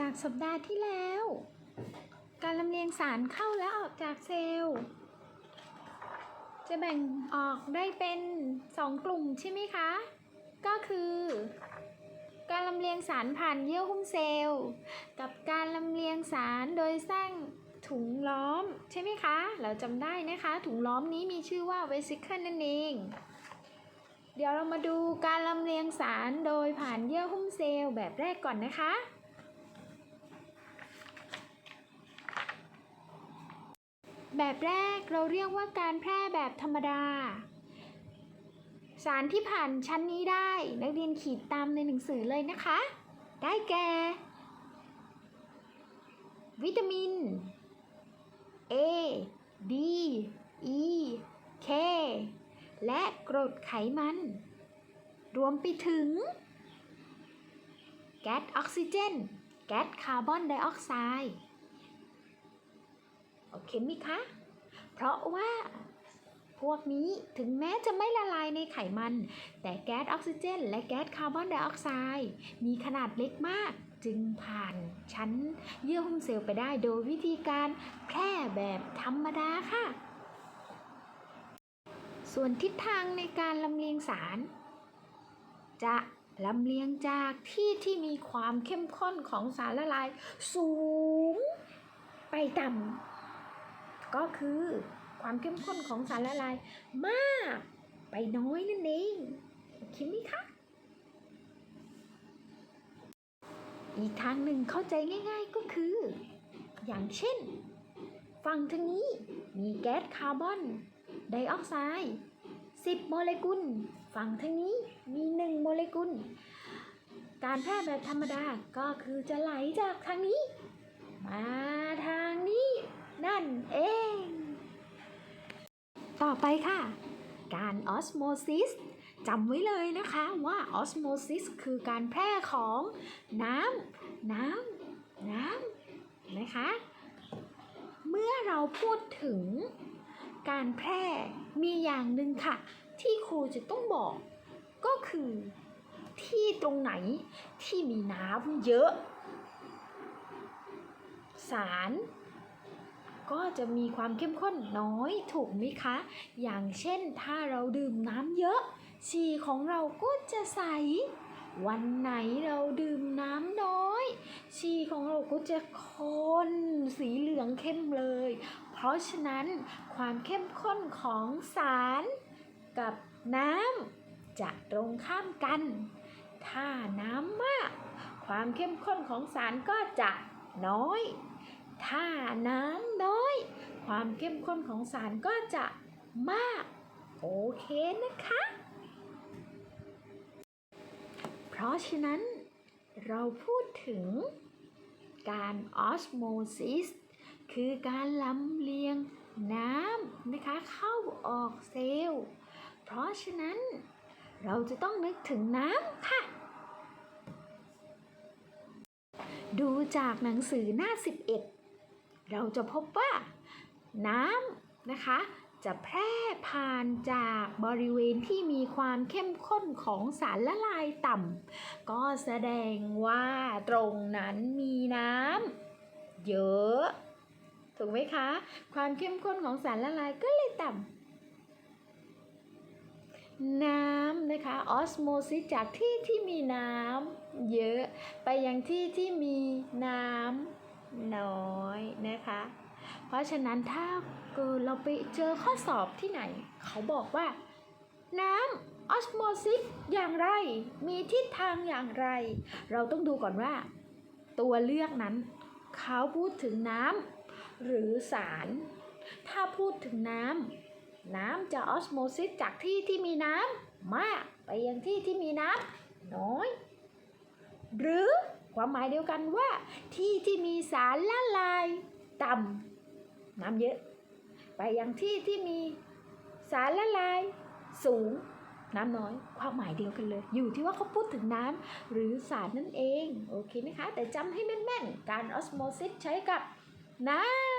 จากสัปดาห์ที่แล้ว การลำเลียงสารเข้าและออกจากเซลล์ จะแบ่งออกได้เป็นสองกลุ่มใช่ไหมคะ ก็คือ การลำเลียงสารผ่านเยื่อหุ้มเซลล์ กับการลำเลียงสารโดยสร้างถุงล้อมใช่ไหมคะ เราจำได้นะคะ ถุงล้อมนี้มีชื่อว่า vesicle นั่นเองเดี๋ยวเรามาดูการลำเลียงสารโดยผ่านเยื่อหุ้มเซลล์แบบแรกก่อนนะคะ แบบแรกเราเรียกว่าการแพร่แบบธรรมดา สารที่ผ่านชั้นนี้ได้ นักเรียนขีดตามในหนังสือเลยนะคะ ได้แก่ วิตามิน A D E K และกรดไขมัน รวมไปถึง แก๊สออกซิเจน แก๊สคาร์บอนไดออกไซด์ เคไหมคะ เพราะว่าพวกนี้ถึงแม้จะไม่ละลายในไขมัน แต่แก๊สออกซิเจน และแก๊สคาร์บอนไดออกไซด์มีขนาดเล็กมากจึงผ่านชั้นเยื่อหุ้มเซลล์ไปได้โดยวิธีการแพร่แบบธรรมดาค่ะ ส่วนทิศทางในการลำเลียงสาร จะลำเลียงจากที่ที่มีความเข้มข้นของสารละลายสูงไปต่ำ ก็คือความเข้มข้นของสารละลายมากไปน้อยนั่นเองคิดไหมคะ อีกทางหนึ่งเข้าใจง่าย ๆก็คือ อย่างเช่น ฝั่งทางนี้มีแก๊สคาร์บอนไดออกไซด์10 โมเลกุล ฝั่งทางนี้มี 1 โมเลกุล การแพร่แบบธรรมดาก็คือจะไหลจากทางนี้ มาทางนี้ นั่นเอง ต่อไปค่ะ การออสโมซิสจำไว้เลยนะคะว่าออสโมซิสคือการแพร่ของน้ำน้ำน้ำนะคะ เมื่อเราพูดถึงการแพร่มีอย่างหนึ่งค่ะ ที่ครูจะต้องบอก ก็คือที่ตรงไหนที่มีน้ำเยอะ สาร ก็จะมีความเข้มข้นน้อยถูกไหมคะ อย่างเช่นถ้าเราดื่มน้ำเยอะฉี่ของเราก็จะใส วันไหนเราดื่มน้ำน้อยฉี่ของเราก็จะข้นสีเหลืองเข้มเลย เพราะฉะนั้นความเข้มข้นของสารกับน้ำจะตรงข้ามกัน ถ้าน้ำมาก ความเข้มข้นของสารก็จะน้อย ถ้าน้ำน้อย ความเข้มข้นของสารก็จะมาก โอเคนะคะ เพราะฉะนั้นเราพูดถึงการออสโมซิสคือการลำเลียงน้ำนะคะเข้าออกเซลล์ เพราะฉะนั้นเราจะต้องนึกถึงน้ำค่ะ ดูจากหนังสือหน้า 11 เราจะพบว่าน้ำนะคะ จะแพร่ผ่านจากบริเวณที่มีความเข้มข้นของสารละลายต่ำก็แสดงว่าตรงนั้นมีน้ำเยอะ ถูกไหมคะ ความเข้มข้นของสารละลายก็เลยต่ำน้ำนะคะออสโมซิสจากที่ที่มีน้ำเยอะ ไปยังที่ที่มีน้ำ น้อยนะคะ เพราะฉะนั้นถ้าเกิดเราไปเจอข้อสอบที่ไหน เขาบอกว่า น้ำออสโมซิสอย่างไร มีทิศทางอย่างไร เราต้องดูก่อนว่า ตัวเลือกนั้น เขาพูดถึงน้ำหรือสาร ถ้าพูดถึงน้ำน้ำจะออสโมซิสจากที่ที่มีน้ำมากไปยังที่ที่มีน้ำน้อย หรือ ความหมายเดียวกันว่าที่ที่มีสารละลายต่ำน้ำเยอะ ไปยังที่ที่มีสารละลายสูงน้ำน้อยความหมายเดียวกันเลย อยู่ที่ว่าเขาพูดถึงน้ำหรือสารนั่นเอง โอเคไหมคะ แต่จำให้แม่นๆ การออสโมซิสใช้กับน้ำ